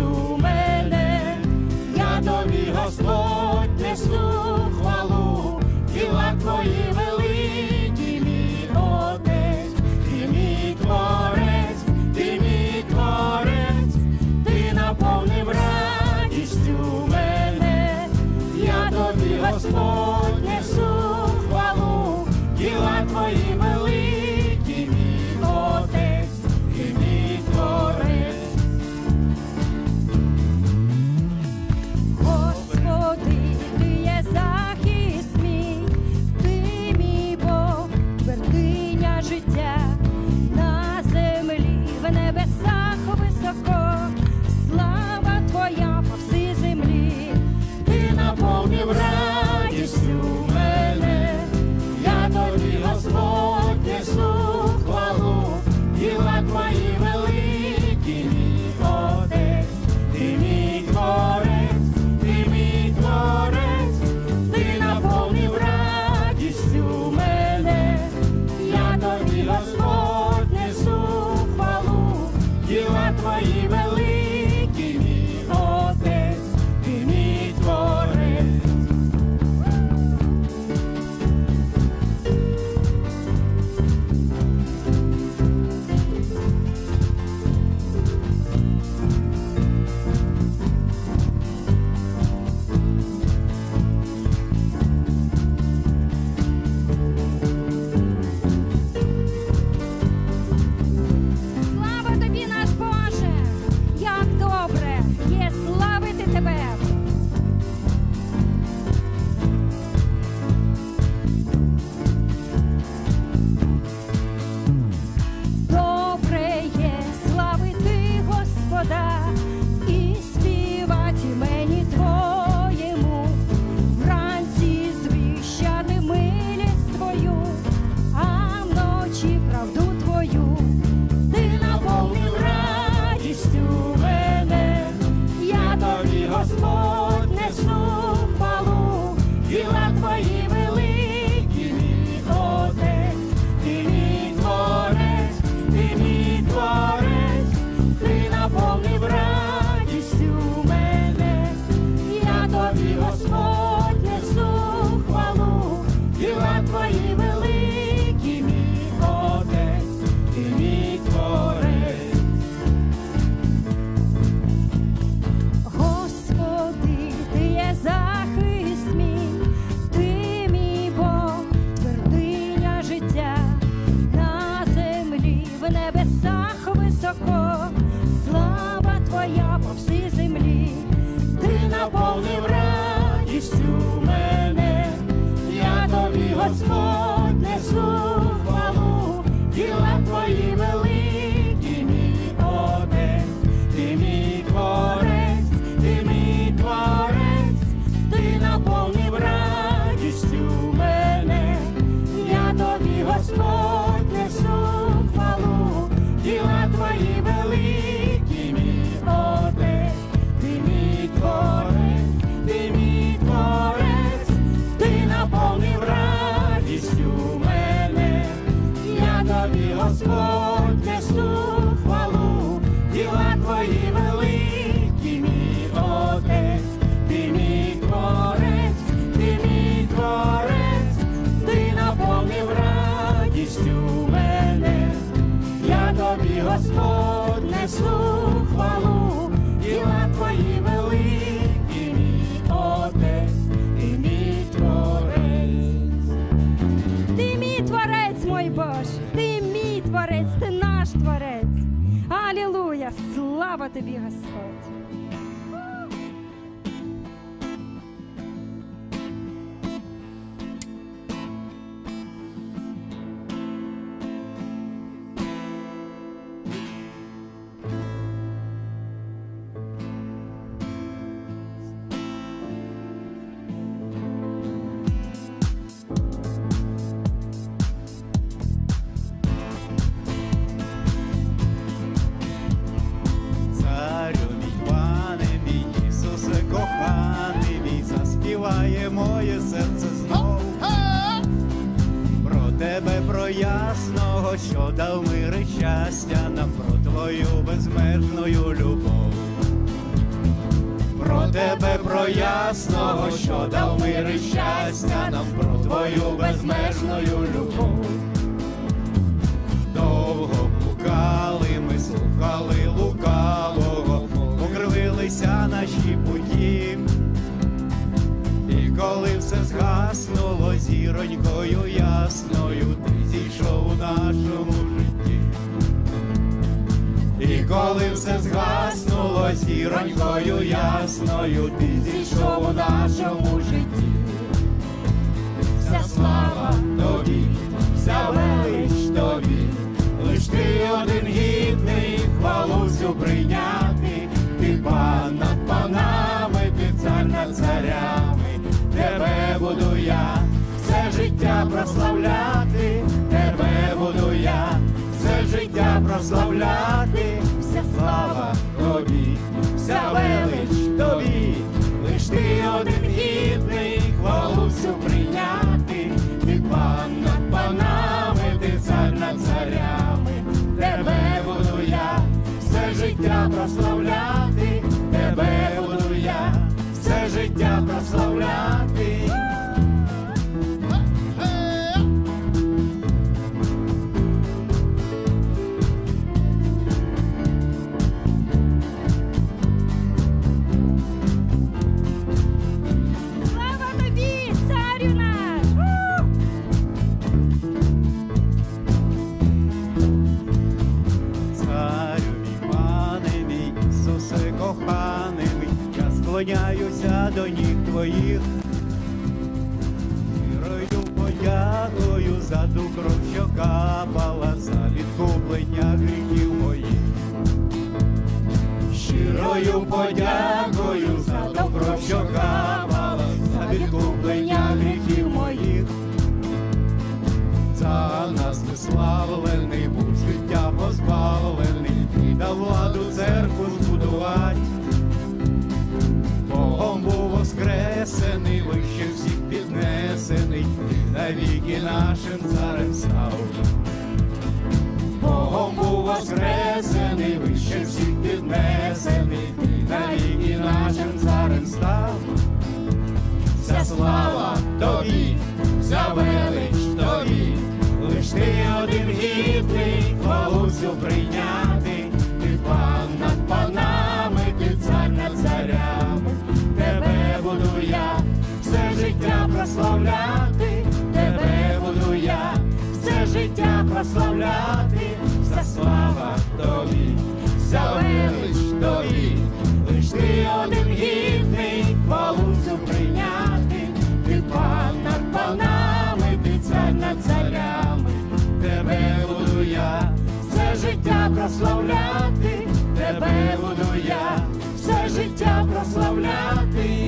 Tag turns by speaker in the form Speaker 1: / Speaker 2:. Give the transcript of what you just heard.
Speaker 1: у мене, я тобі, Господь, несу хвалу, діла твої великі, мій отець, ти мій творець,
Speaker 2: ти мій
Speaker 1: творець, ти наповнив радістю мене, я тобі, Господь. what's more. Господь, несу хвалу, діла твої великі, мій отець, ти мій творець, ти мій творець, ти наповнив радістю мене, я тобі, Господь, несу. Творець,
Speaker 2: ти наш Творець. Алілуя! Слава тобі, Господь!
Speaker 3: безмежною любов, про тебе, про ясного, що дав мир і щастя нам, про твою безмежною любов. Довго пукали, ми, слухали лукавого, покривилися наші путі, і коли все згаснуло, зіронькою ясно. Коли все згаснуло зіронькою ясною, ти зійшов у нашому житті. Вся слава тобі, вся велич тобі, лиш ти один гідний, хвалу всю прийняти, ти пан над панами, ти цар над царями, тебе буду я все життя прославляти, тебе буду я все життя прославляти, мій, до ніг твоїх. вірою подякою за ту кров, що капала, нашим царем став. Богом був воскресений, вище всіх піднесений, і навіки нашим царем став. Вся слава прославляти, вся слава тобі, вся велич тобі, лиш ти один гідний, хвалу всю прийняти, ти пан над панами, ти цар над царями, тебе буду я все життя прославляти, тебе буду я все життя прославляти.